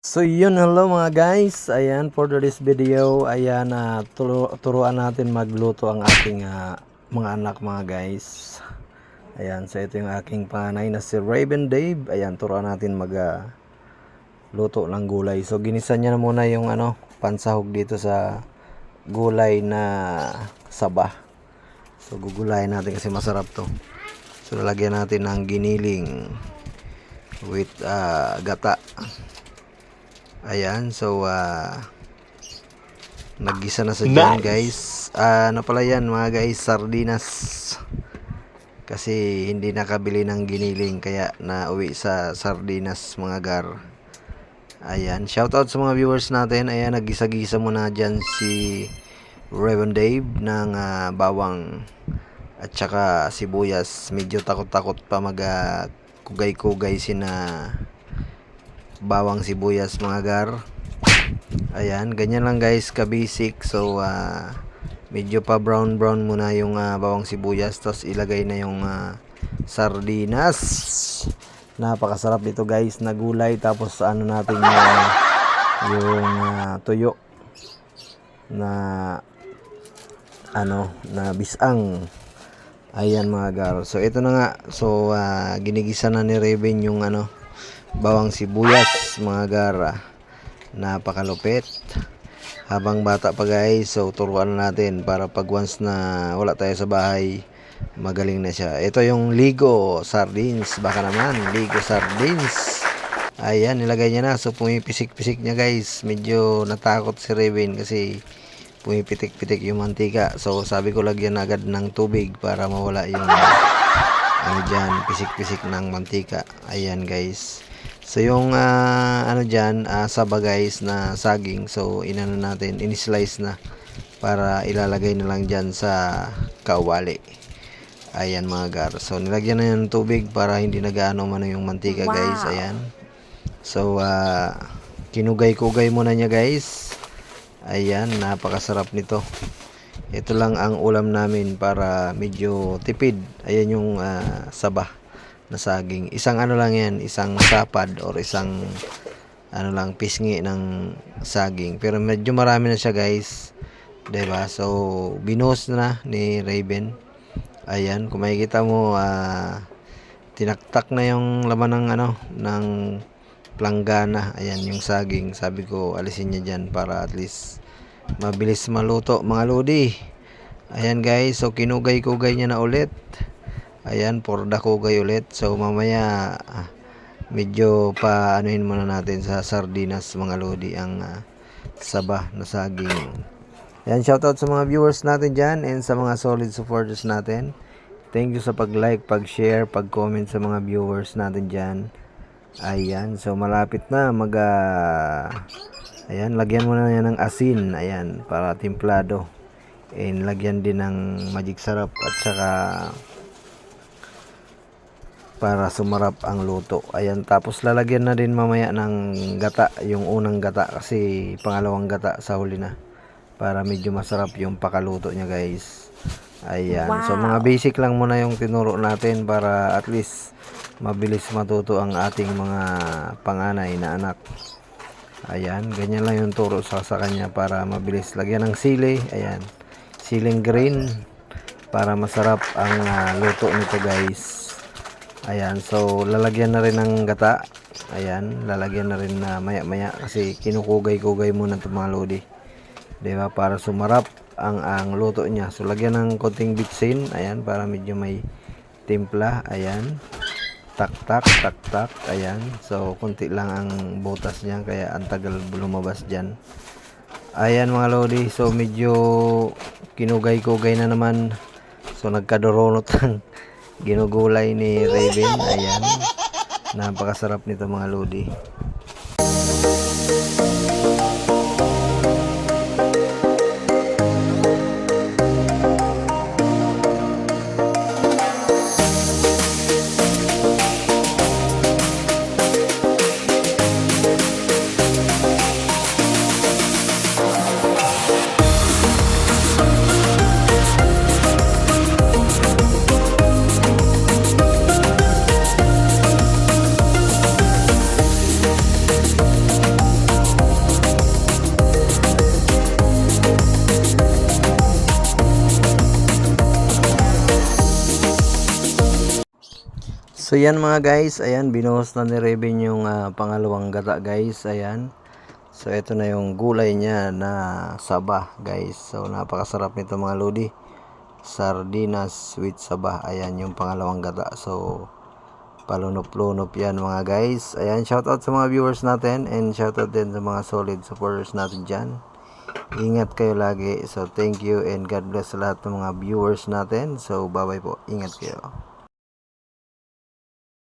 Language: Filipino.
So yun, hello mga guys. Ayan, for this video, ayan, turo, turuan natin magluto ang ating ah, mga anak mga guys. Ayan, so ito yung aking panganay na si Raven Dave. Ayan, turuan natin mag ah, luto ng gulay. So ginisa niya na muna yung ano, pansahog dito sa gulay na saba. So gugulayin natin kasi masarap to. So lalagyan natin ng giniling with ah, gata. Ayan, so ah naggisa na sa dyan guys. Ah, ano pala yan mga guys, sardinas. Kasi hindi nakabili ng giniling kaya nauwi sa sardinas mga gar. Ayan, shoutout sa mga viewers natin. Ayan, naggisa-gisa muna dyan si Reverend Dave ng ah, bawang at saka sibuyas. Medyo takot-takot pa mag ah, kugay-kugay sina bawang sibuyas mga gar. Ayan, ganyan lang guys, ka-basic. So, ah, medyo pa brown-brown muna yung ah, bawang sibuyas. Tapos ilagay na yung ah, sardinas. Napakasarap nito guys, na gulay. Tapos ano natin yung, yung ah, tuyo na ano, na bisang. Ayan mga gar. So, ito na nga. So, ah, ginigisa na ni Raven yung ano, bawang sibuyas mga gara napakalupit. Habang bata pa guys so turuan na natin para pag once na wala tayo sa bahay magaling na siya. Ito yung ligo sardines. Baka naman ligo sardines. Ayan nilagay niya na. So pumipisik-pisik niya guys. Medyo natakot si Raven kasi pumipitik-pitik yung mantika. So sabi ko lagyan agad ng tubig para mawala yung ano dyan pisik-pisik ng mantika. Ayan guys So yung ah, ano diyan saba guys na saging so inano natin in-slice na para ilalagay na lang diyan sa kawali. Ayan mga gar. So nilagyan na yung tubig para hindi nagaano man yung mantika guys. Ayan. So ah, kinugay-kugay muna niya guys. Ayan, napakasarap nito. Ito lang ang ulam namin para medyo tipid. Ayan yung ah, saba na saging. Isang ano lang yan, isang sapad or isang ano lang pisngi ng saging. Pero medyo marami na siya guys. ba? So binuhos na ni Raven. Ayan, kung makikita mo ah, tinaktak na yung laman ng ano ng planggana. Ayan yung saging. Sabi ko alisin niya diyan para at least mabilis maluto mga lodi. Ayan guys, so kinugay-kugay niya na ulit. Ayan, for dakugay ulit. So, mamaya, ah, medyo pa anuhin muna natin sa sardinas mga lodi ang ah, saba na saging. Ayan, shoutout sa mga viewers natin dyan and sa mga solid supporters natin. Thank you sa pag-like, pag-share, pag-comment sa mga viewers natin dyan. Ayan, so malapit na mag ah, Ayan, lagyan mo na yan ng asin. Ayan, para timplado. And lagyan din ng magic sarap at saka para sumarap ang luto. Ayan, tapos lalagyan na din mamaya ng gata, yung unang gata kasi pangalawang gata sa huli na para medyo masarap yung pakaluto niya guys. Ayan, so mga basic lang muna yung tinuro natin para at least mabilis matuto ang ating mga panganay na anak. Ayan, ganyan lang yung turo sa, sa kanya para mabilis. Lagyan ng sili, ayan, siling green para masarap ang ah, luto nito guys. Ayan, so lalagyan na rin ng gata. Ayan, lalagyan na rin na maya-maya kasi kinukugay-kugay muna itong mga lodi. 'Di ba? Para sumarap ang ang luto niya. So lagyan ng konting bitsin, ayan, para medyo may timpla. Ayan. Tak-tak, tak-tak, ayan. So konti lang ang butas niya kaya ang tagal lumabas diyan. Ayan mga lodi, so medyo kinugay-kugay na naman. So nagkadurunot ang ginugulay ni Raven. Ayan. Napakasarap nito mga lodi. So yan mga guys, ayan binuhos na ni Raven yung ah, pangalawang gata guys, ayan. So ito na yung gulay niya na saba guys. So napakasarap nito mga lodi. Sardinas with saba, ayan yung pangalawang gata. So palunop-lunop yan mga guys. Ayan, shoutout sa mga viewers natin and shoutout din sa mga solid supporters natin dyan. Ingat kayo lagi. So thank you and God bless lahat ng mga viewers natin. So bye bye po. Ingat kayo.